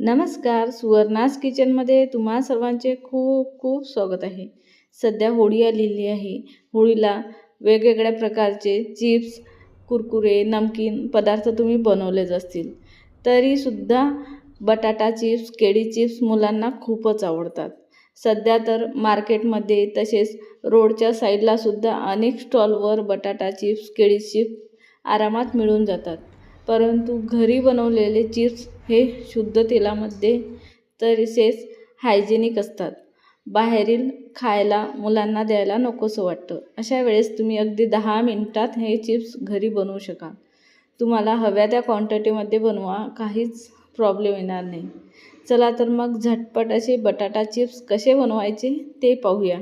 नमस्कार सुवर्णास किचनमध्ये तुम्हा सर्वांचे खूप खूप स्वागत आहे. सध्या होळी आलेली आहे. होळीला वेगवेगळ्या प्रकारचे चिप्स कुरकुरे नमकीन पदार्थ तुम्ही बनवलेच असतील. तरीसुद्धा बटाटा चिप्स केळी चिप्स मुलांना खूपच आवडतात. सध्या तर मार्केटमध्ये तसेच रोडच्या साईडलासुद्धा अनेक स्टॉलवर बटाटा चिप्स केळी चिप्स आरामात मिळून जातात. परंतु घरी बनवलेले चिप्स हे शुद्ध तेलामध्ये तसेच हायजेनिक असतात. बाहेरील खायला मुलांना द्यायला नकोसं वाटतं. अशा वेळेस तुम्ही अगदी दहा मिनटात हे चिप्स घरी बनवू शकाल. तुम्हाला हव्या त्या क्वांटिटीमध्ये बनवा काहीच प्रॉब्लेम येणार नाही. चला तर मग झटपट असे बटाटा चिप्स कसे बनवायचे ते पाहूया.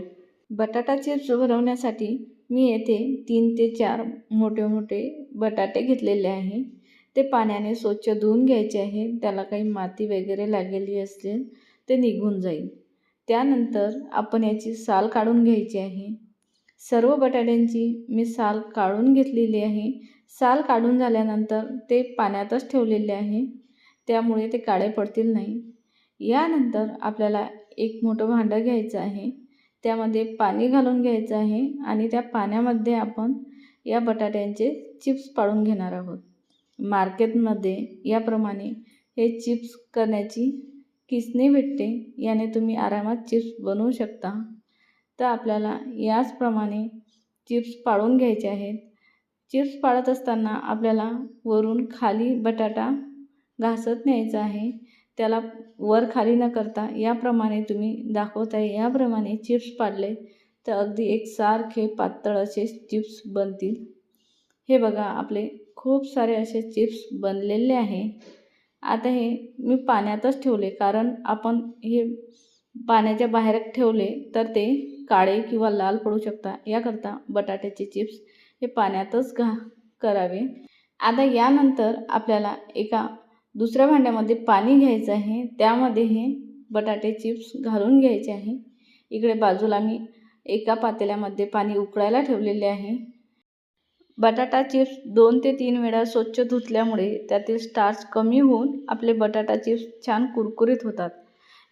बटाटा चिप्स बनवण्यासाठी मी येथे तीन ते चार मोठे मोठे बटाटे घेतलेले आहे. ते पाण्याने स्वच्छ धुवून घ्यायचे आहे. त्याला काही माती वगैरे लागलेली असेल ते निघून जाईल. त्यानंतर आपण याची साल काढून घ्यायची आहे. सर्व बटाट्यांची मी साल काढून घेतलेली आहे. साल काढून झाल्यानंतर ते पाण्यातच ठेवलेले आहे. त्यामुळे ते काळे पडतील नाही. यानंतर आपल्याला एक मोठं भांडं घ्यायचं आहे. त्यामध्ये पाणी घालून घ्यायचं आहे आणि त्या पाण्यामध्ये आपण या बटाट्यांचे चिप्स पाडून घेणार आहोत. मार्केटमध्ये याप्रमाणे हे चिप्स करण्याची किसणी भेटते याने तुम्ही आरामात चिप्स बनवू शकता. तर आपल्याला याचप्रमाणे चिप्स पाळून घ्यायचे आहेत. चिप्स पाळत असताना आपल्याला वरून खाली बटाटा घासत न्यायचा आहे. त्याला वर खाली न करता याप्रमाणे तुम्ही दाखवत आहे याप्रमाणे चिप्स पाडले तर अगदी एकसारखे पातळ असे चिप्स बनतील. हे बघा आपले खूप सारे असे चिप्स बनलेले आहे. आता हे मी पाण्यातच ठेवले कारण आपण हे पाण्याच्या बाहेर ठेवले तर ते काळे किंवा लाल पडू शकता. याकरता बटाट्याचे चिप्स हे पाण्यातच घा करावे. आता यानंतर आपल्याला एका दुसऱ्या भांड्यामध्ये पाणी घ्यायचं आहे. त्यामध्ये हे बटाटे चिप्स घालून घ्यायचे आहे. इकडे बाजूला मी एका पातेल्यामध्ये पाणी उकळायला ठेवलेले आहे. बटाटा चिप्स दोन ते तीन वेळा स्वच्छ धुतल्यामुळे त्यातील स्टार्च कमी होऊन आपले बटाटा चिप्स छान कुरकुरीत होतात.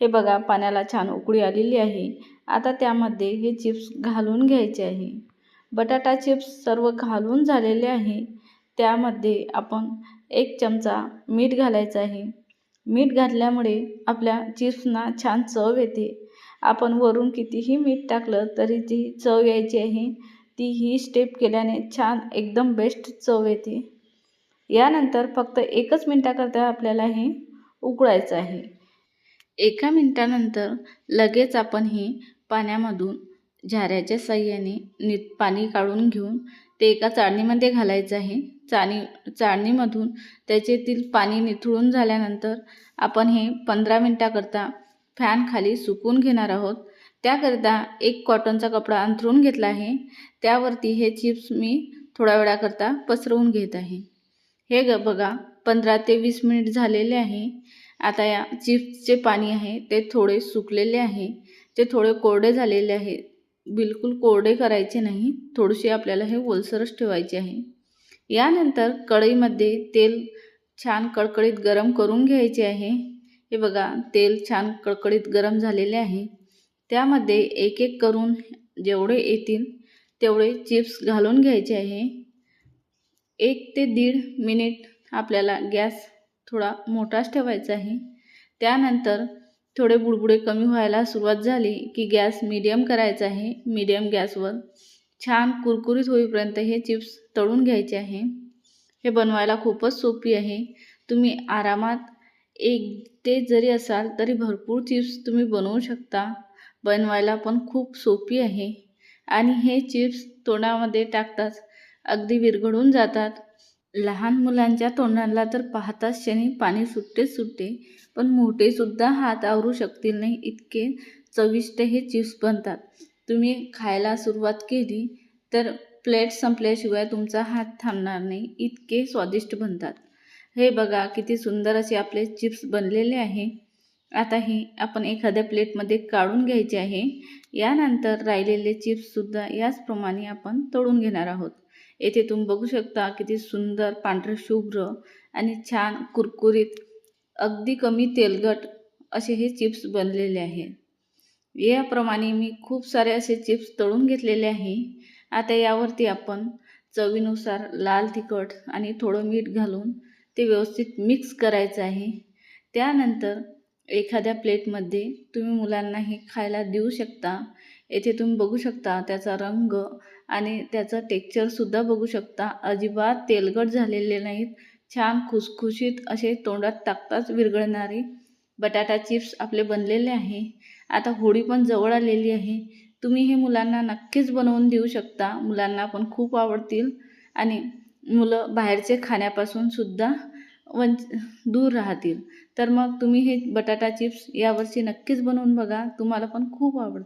हे बघा पाण्याला छान उकळी आलेली आहे. आता त्यामध्ये हे चिप्स घालून घ्यायचे आहे. बटाटा चिप्स सर्व घालून झालेले आहे. त्यामध्ये आपण एक चमचा मीठ घालायचं आहे. मीठ घातल्यामुळे आपल्या चिप्सना छान चव येते. आपण वरून कितीही मीठ टाकलं तरी ती चव यायची आहे. ती ही स्टेप केल्याने छान एकदम बेस्ट चव येते. यानंतर फक्त एकच मिनटाकरता आपल्याला हे उकळायचं आहे. एका मिनटानंतर लगेच आपण हे पाण्यामधून झाऱ्याच्या साह्याने नीट पाणी काढून घेऊन ते एका चाळणीमध्ये घालायचं आहे. चाणी चाळणीमधून त्याच्यातील पाणी निथळून झाल्यानंतर आपण हे पंधरा मिनटाकरता फॅन खाली सुकून घेणार आहोत. त्याकरिता एक कॉटनचा कपडा अंथरून घेतला आहे. त्यावरती हे चिप्स मी थोड्या वेळाकरता पसरवून घेत आहे. हे ग बघा पंधरा ते वीस मिनिट झालेले आहे. आता या चिप्सचे पाणी आहे ते थोडे सुकलेले आहे. ते थोडे कोरडे झालेले आहे. बिलकुल कोरडे करायचे नाही. थोडेसे आपल्याला हे ओलसरच ठेवायचे आहे. यानंतर कढईमध्ये तेल छान कडकडीत गरम करून घ्यायचे आहे. हे बघा तेल छान कडकडीत गरम झालेले आहे. त्यामध्ये एक एक करून जेवढे येतील तेवढे चिप्स घालून घ्यायचे आहे. एक ते दीड मिनिट आपल्याला गॅस थोडा मोठाच ठेवायचा आहे. त्यानंतर थोडे बुडबुडे कमी व्हायला सुरुवात झाली की गॅस मिडियम करायचा आहे. मीडियम गॅसवर छान कुरकुरीत होईपर्यंत हे चिप्स तळून घ्यायचे आहे. हे बनवायला खूपच सोपी आहे. तुम्ही आरामात एक ते जरी असाल तरी भरपूर चिप्स तुम्ही बनवू शकता. बनवायला पण खूप सोपी आहे. आणि हे चिप्स तोंडामध्ये टाकताच अगदी विरघळून जातात. लहान मुलांच्या तोंडाला तर पाहताच क्षणी पाणी सुटतेच सुटते पण मोठेसुद्धा हात आवरू शकतील नाही इतके चविष्ट हे चिप्स बनतात. तुम्ही खायला सुरुवात केली तर प्लेट संपल्याशिवाय तुमचा हात थांबणार नाही इतके स्वादिष्ट बनतात. हे बघा किती सुंदर असे आपले चिप्स बनलेले आहे. आता हे आपण एखाद्या प्लेटमध्ये काढून घ्यायचे आहे. यानंतर राहिलेले चिप्ससुद्धा याचप्रमाणे आपण तळून घेणार आहोत. येथे तुम्ही बघू शकता किती सुंदर पांढरे शुभ्र आणि छान कुरकुरीत अगदी कमी तेलकट असे हे चिप्स बनलेले आहे याप्रमाणे मी खूप सारे असे चिप्स तळून घेतलेले आहे. आता यावरती आपण चवीनुसार लाल तिखट आणि थोडं मीठ घालून ते व्यवस्थित मिक्स करायचं आहे. त्यानंतर एखाद्या प्लेटमध्ये तुम्ही मुलांना हे खायला देऊ शकता. येथे तुम्ही बघू शकता त्याचा रंग आणि त्याचं टेक्चरसुद्धा बघू शकता. अजिबात तेलकट झालेले नाहीत. छान खुसखुशीत असे तोंडात टाकताच विरघळणारे बटाटा चिप्स आपले बनलेले आहे. आता होळी पण जवळ आलेली आहे. तुम्ही हे मुलांना नक्कीच बनवून देऊ शकता. मुलांना पण खूप आवडतील. आणि मुलं बाहेरचे खाण्यापासून सुद्धा वंच दूर राहतील. तर मग तुम्ही हे बटाटा चिप्स यावर्षी नक्कीच बनवून बघा. तुम्हाला पण खूप आवडतील.